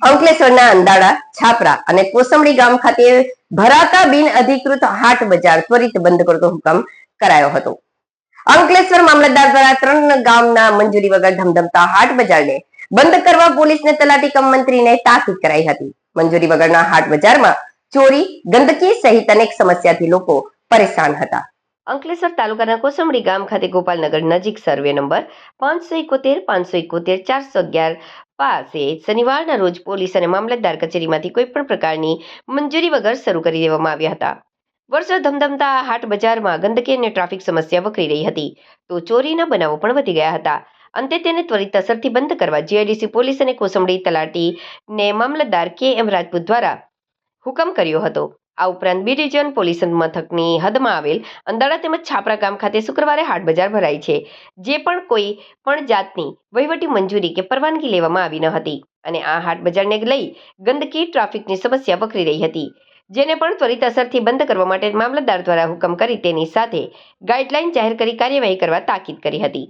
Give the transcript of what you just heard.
અંકલેશ્વરના અંદાડા છાપરા અને કોસંબડી ગામ ખાતે ભરાતા બિન અધિકૃત હાટ બજાર ત્વરિત બંધ કરતો હુકમ કરાયો હતો. અંકલેશ્વર મામલતદાર દ્વારા ત્રણ ગામના મંજૂરી વગર ધમધમતા હાટ બજારને બંધ કરવા પોલીસને તલાટી કમ મંત્રીને તાકીદ કરાઈ હતી. મંજૂરી વગરના હાટ બજારમાં ચોરી, ગંદકી સહિત અનેક સમસ્યાથી લોકો પરેશાન હતા. અંકલેશ્વર તાલુકાના કોસંબડી ગામ ખાતે ગોપાલનગર નજીક સર્વે નંબર પાંચસો એકોતેર પાંચસો એકોતેર, ચારસો અગિયાર પાસે શનિવારના રોજ પોલીસ અને મામલતદાર કચેરીમાંથી કોઈ પણ પ્રકારની મંજૂરી વગર શરૂ કરી દેવામાં આવ્યા હતા. વર્ષો ધમધમતા હાટ બજારમાં ગંદકી અને ટ્રાફિક સમસ્યા વકરી રહી હતી. તો ચોરીના બનાવો પણ વધી ગયા હતા. અંતે તેને ત્વરિત અસરથી બંધ કરવા જીઆઈડીસી પોલીસ અને કોસંબડી તલાટી ને મામલતદાર કે એમ રાજપૂત દ્વારા હુકમ કર્યો હતો. આ ઉપરાંત બી ડિવિઝન પોલીસ મથકની હદમાં આવેલ અંદાળા તેમજ છાપરા ગામ ખાતે શુક્રવારે હાટ બજાર ભરાઈ છે. જે પણ કોઈ પણ જાતની વહીવટી મંજૂરી કે પરવાનગી લેવામાં આવી ન હતી અને આ હાટ બજારને લઈ ગંદકી, ટ્રાફિકની સમસ્યા વકરી રહી હતી. જેને પણ ત્વરિત અસરથી બંધ કરવા માટે મામલતદાર દ્વારા હુકમ કરી તેની સાથે ગાઈડલાઈન જાહેર કરી કાર્યવાહી કરવા તાકીદ કરી હતી.